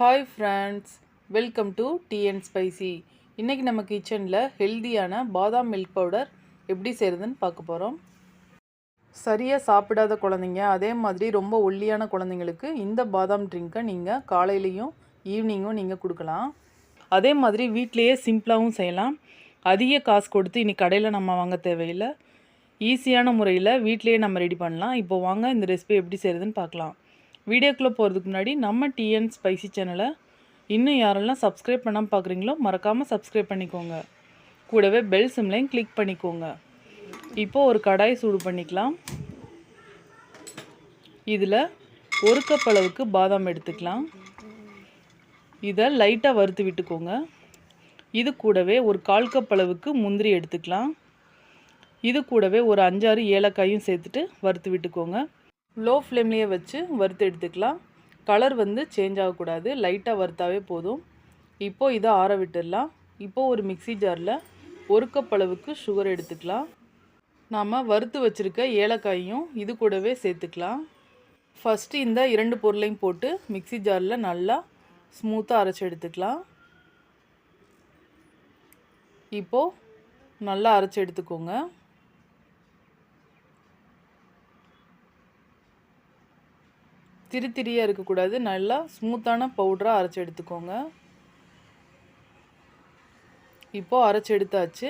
Hi friends welcome to tea and spicy இன்றைக்கி நம்ம கிச்சனில் ஹெல்தியான பாதாம் மில்க் பவுடர் எப்படி செய்கிறதுன்னு பார்க்க போகிறோம் சரியாக சாப்பிடாத குழந்தைங்க அதே மாதிரி ரொம்ப ஒல்லியான குழந்தைங்களுக்கு இந்த பாதாம் ட்ரிங்க்கை நீங்கள் காலையிலையும் ஈவினிங்கும் நீங்கள் கொடுக்கலாம். அதே மாதிரி வீட்டிலையே சிம்பிளாகவும் செய்யலாம். அதிக காசு கொடுத்து இனி கடையில் நம்ம வாங்க தேவையில்லை. ஈஸியான முறையில் வீட்லேயே நம்ம ரெடி பண்ணலாம். இப்போ வாங்க இந்த ரெசிபி எப்படி செய்கிறதுன்னு பார்க்கலாம். வீடியோக்குள்ளே போகிறதுக்கு முன்னாடி நம்ம டிஎன் ஸ்பைசி சேனலை இன்னும் யாரெல்லாம் சப்ஸ்கிரைப் பண்ணாமல் பார்க்குறீங்களோ மறக்காமல் சப்ஸ்கிரைப் பண்ணிக்கோங்க. கூடவே பெல் சிம்லையும் கிளிக் பண்ணிக்கோங்க. இப்போது ஒரு கடாய் சூடு பண்ணிக்கலாம். இதில் ஒரு கப் அளவுக்கு பாதாம் எடுத்துக்கலாம். இதை லைட்டாக வறுத்து விட்டுக்கோங்க. இது கூடவே ஒரு கால் கப் அளவுக்கு முந்திரி எடுத்துக்கலாம். இது கூடவே ஒரு அஞ்சாறு ஏலக்காயும் சேர்த்துட்டு வறுத்து விட்டுக்கோங்க. லோ ஃப்ளேம்லேயே வச்சு வறுத்து எடுத்துக்கலாம். கலர் வந்து சேஞ்ச் ஆகக்கூடாது. லைட்டாக வறுத்தாவே போதும். இப்போது இதை ஆற விட்டுடலாம். இப்போது ஒரு மிக்சி ஜாரில் ஒரு கப் அளவுக்கு சுகர் எடுத்துக்கலாம். நாம் வறுத்து வச்சுருக்க ஏலக்காயும் இது கூடவே சேர்த்துக்கலாம். ஃபஸ்ட்டு இந்த இரண்டு பொருளையும் போட்டு மிக்சி ஜாரில் நல்லா ஸ்மூத்தாக அரைச்சி எடுத்துக்கலாம். இப்போது நல்லா அரைச்சி எடுத்துக்கோங்க. திரி திரியாக இருக்கக்கூடாது. நல்லா ஸ்மூத்தான பவுடராக அரைச்சி எடுத்துக்கோங்க. இப்போது அரைச்சி எடுத்தாச்சு.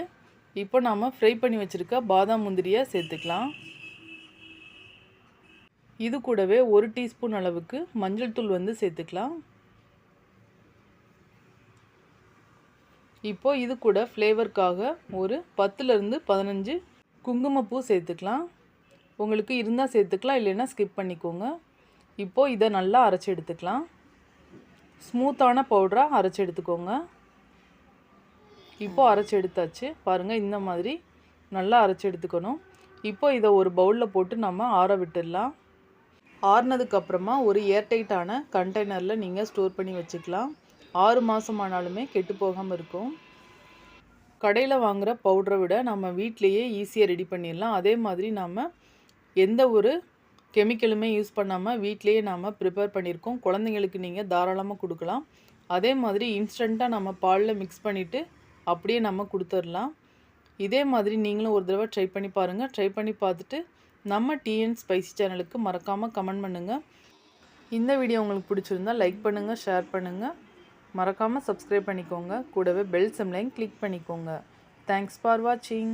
இப்போ நாம் ஃப்ரை பண்ணி வச்சுருக்க பாதாம் முந்திரியை சேர்த்துக்கலாம். இது கூடவே ஒரு டீஸ்பூன் அளவுக்கு மஞ்சள் தூள் வந்து சேர்த்துக்கலாம். இப்போ இது கூட ஃப்ளேவருக்காக ஒரு பத்துலேருந்து பதினஞ்சு குங்குமப்பூ சேர்த்துக்கலாம். உங்களுக்கு இருந்தால் சேர்த்துக்கலாம் இல்லைன்னா ஸ்கிப் பண்ணிக்கோங்க. இப்போது இதை நல்லா அரைச்சி எடுத்துக்கலாம். ஸ்மூத்தான பவுடராக அரைச்சி எடுத்துக்கோங்க. இப்போது அரைச்சி எடுத்தாச்சு. பாருங்கள் இந்த மாதிரி நல்லா அரைச்சி எடுத்துக்கணும். இப்போ இதை ஒரு பவுலில் போட்டு நம்ம ஆற விட்டுடலாம். ஆறுனதுக்கப்புறமா ஒரு ஏர்டைட்டான கண்டெய்னரில் நீங்கள் ஸ்டோர் பண்ணி வச்சுக்கலாம். ஆறு மாதம் ஆனாலுமே கெட்டு போகாமல் இருக்கும். கடையில் வாங்குகிற பவுடரை விட நம்ம வீட்லேயே ஈஸியாக ரெடி பண்ணிடலாம். அதே மாதிரி நம்ம எந்த ஒரு கெமிக்கலுமே யூஸ் பண்ணாமல் வீட்லேயே நாம் ப்ரிப்பேர் பண்ணியிருக்கோம். குழந்தைங்களுக்கு நீங்கள் தாராளமாக கொடுக்கலாம். அதே மாதிரி இன்ஸ்டண்ட்டாக நம்ம பாலில் மிக்ஸ் பண்ணிவிட்டு அப்படியே நம்ம கொடுத்துடலாம் இதே மாதிரி நீங்களும் ஒரு தடவை ட்ரை பண்ணி பாருங்கள் ட்ரை பண்ணி பார்த்துட்டு நம்ம டிஎன் ஸ்பைசி சேனலுக்கு மறக்காமல் கமெண்ட் பண்ணுங்கள் இந்த வீடியோ உங்களுக்கு பிடிச்சிருந்தால் லைக் பண்ணுங்கள் ஷேர் பண்ணுங்கள் மறக்காமல் சப்ஸ்கிரைப் பண்ணிக்கோங்க. கூடவே பெல் சிம்லையும் கிளிக் பண்ணிக்கோங்க. தேங்க்ஸ் ஃபார் வாட்சிங்